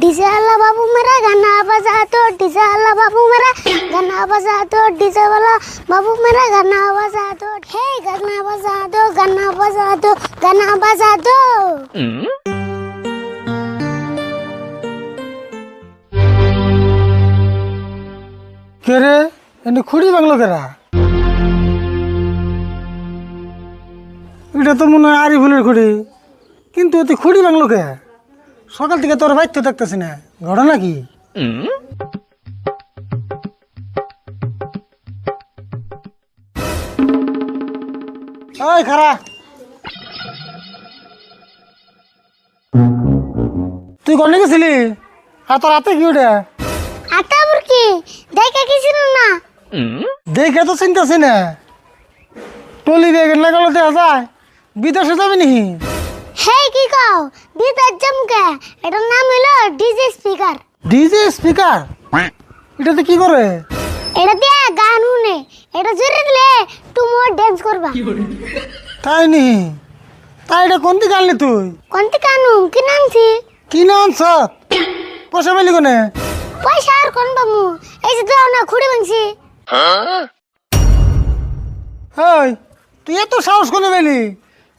DJ वाला बाबू मेरा गाना बजा दो डीजे वाला बाबू मेरा गाना बजा दो डीजे वाला बाबू मेरा गाना बजा दो हे गाना बजा दो गाना बजा दो गाना बजा दो কে রে এনে খুঁড়ি বাংলো কেরা এটা তো মনে হয় আরি ফুলের খুঁড়ি কিন্তু এতে খুঁড়ি বাংলো কে সকাল থেকে তোর বাইতে দেখতেছি না। ঘটনা কি? ওই খারা। তুই কনে গেছিলি? আর তোর হাতে কি ওটা? আটা বুরকি দেখে কিছু না? দেখে তো চিন্তাছি না। টলি ব্যাগ লাগালো দেখা যায়। বিদেশে যাবি নি হে কি কও? বিদার জমকে এটার নাম হলো ডিজে স্পিকার। DJ speaker? এটাতে কি করে? এটা দিয়ে গান শুনে। এটা জোরে দিলে তুমি ড্যান্স করবা। তাই নি? তাই এটা কোন দিকে আনলি তুই? কানু কি নামছি? কি না আনছ পয়সা পেলি কোনে? পয়সা আর কোন বামু এই যে দাও না খুঁড়ে ভাঙছি ওই তুই এত সাহস কোনে পেলি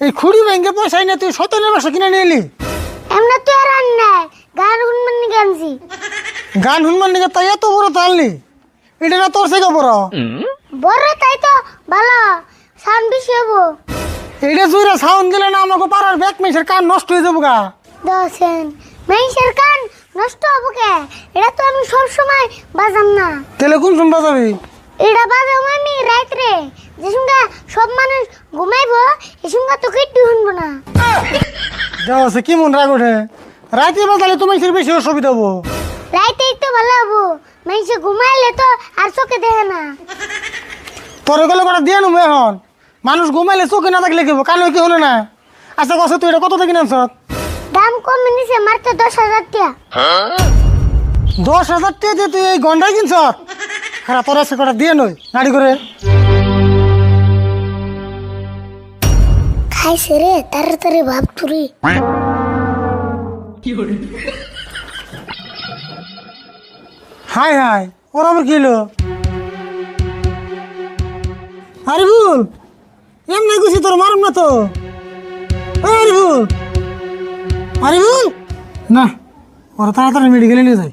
এই খুঁড়ি ব্যাংকে পয়সাই না তুই সতেনের বাসা কিনে নিয়ে এলি? এমন তো আর আন নাই গান শুনবেন নি গানছি গান শুনবার নিকে তাই এত বড় তো আনলি? এটা না তোর থেকে বড়? বড় তাই তো ভালো সাউন্ড বেশি হব। এটা জুড়ে সাউন্ড দিলে না আমাকে পাড়ার ব্যাক মেসের কান নষ্ট হয়ে যাব গা দশেন মেইসের কান নষ্ট হব কে? এটা তো আমি সব সময় বাজাম না। তাহলে কোন শুনবা যাবি এটা বাজাম আমি রাত্রে যে সঙ্গে সব মানুষ ঘুমাইবো এই সঙ্গে তো শুনব না। যাও আছে কি মন রাগ ওঠে? রাতে বাজালে তোমার বেশি অসুবিধা হব? রাইতেই তো ভালো হব। মেইসে ঘুমাইলে তো আর চোখে দেখে না। তোর গেলে কটা দিয়ে নেব এখন? মানুষ ঘুমাইলে চোখে না থাকলে কেবো কানে কি হলো না? আচ্ছা কছে তুই এটা কত থেকে নামছ দাম কম নিছে মাত্র দশ হাজার টাকা। দশ হাজার টাকা দিয়ে তুই এই গন্ডাই কিনছ? খারাপ তোর আছে কটা দিয়ে নই গাড়ি করে। খাইছে রে তাড়াতাড়ি ভাব তুরি হাই হাই ওর আবার কি হলো আরিফুল এমনি গুছি তোর মারুম না তো ও আরিফুল আরিফুল না ওরা তাড়াতাড়ি মেডিকেলে নিয়ে যাই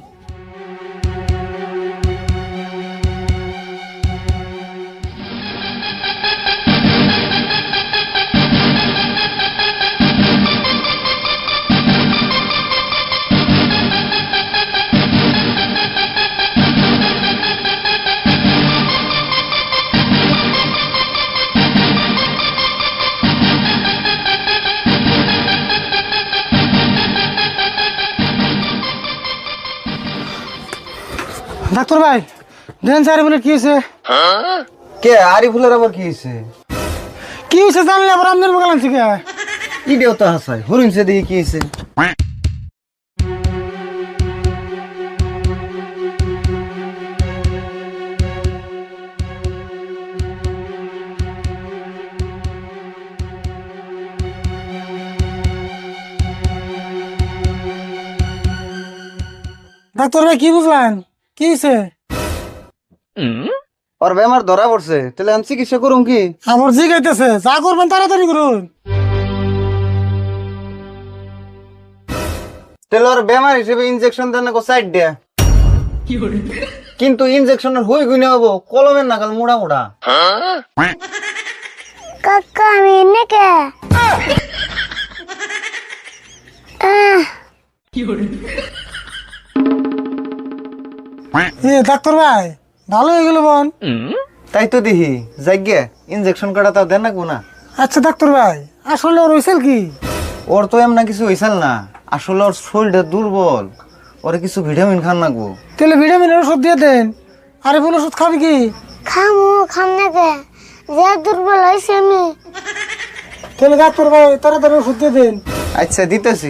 ডাক্তার ভাই দেন স্যার বলে কি হয়েছে? কে আরিফুলের আবার কি হয়েছে? কি হয়েছে জানলে আবার আনছি কে? ইডিও তো হাসাই হরিণছে দিকে কি হয়েছে? ডাক্তার ভাই কি বুঝলেন? কি হয়েছে ওর বেমার ধরা পড়ছে তাহলে আমি চিকিৎসা করুম কি? আমার জি গাইতেছে যা করবেন তাড়াতাড়ি করুন। তাহলে ওর বেমার হিসেবে ইনজেকশন দেন না সাইড দেয়া। কিন্তু ইনজেকশনের হই গুনে হব কলমের নাগাল মোড়া মোড়া। কাকা আমি এনে কে? আহ, এ ডাক্তার ভাই ভালো হয়ে গেল বোন। তাই তো দেখি যাইগে ইনজেকশন কাটা তাও দেন না। কোনা আচ্ছা ডাক্তার ভাই আসলে ওর হয়েছিল কি? ওর তো এমন কিছু হয়েছিল না আসলে ওর শরীরটা দুর্বল ওরে কিছু ভিটামিন খান লাগবো তাহলে ভিটামিনের ওষুধ দিয়ে দেন আরে ফুল ওষুধ খাবি কি? খামু খাম না কে যে দুর্বল হয়েছে আমি। তাহলে ডাক্তার ভাই তাড়াতাড়ি ওষুধ দিয়ে দেন। আচ্ছা দিতেছি।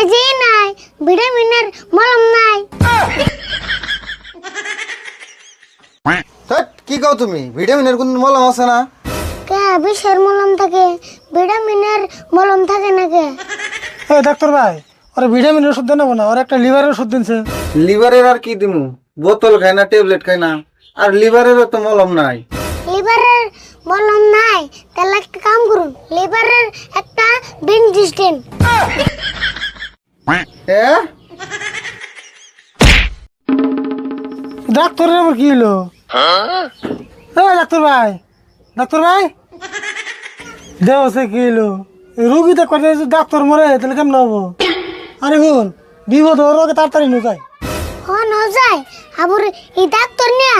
এই নাই ভিটামিনের মলম নাই। কি কও তুমি? ভিটামিনের কোন মলম আছে না? কে বিষের মলম থাকে ভিটামিনের মলম থাকে না কে এই ডাক্তার ভাই ওরা ভিটামিনের ওষুধ দেন না ওর একটা লিভারের ওষুধ দিনছে। লিভারের আর কি দিমু? বোতল খাই না ট্যাবলেট খাই না আর লিভারেরও তো মলম নাই। লিভারের মলম নাই তাহলে এ ডাক্তারের আবার কি হলো? এই ডাক্তার ভাই। ডাক্তার ভাই? দেহ সে কি হলো? রুগী দেখতে যদি ডাক্তার মরে তাহলে কেমন হব? আরে ভুল বিপদ ওর আগে তাড়াতাড়ি নো যায়। হন যায়? আবার এই ডাক্তার নিয়ে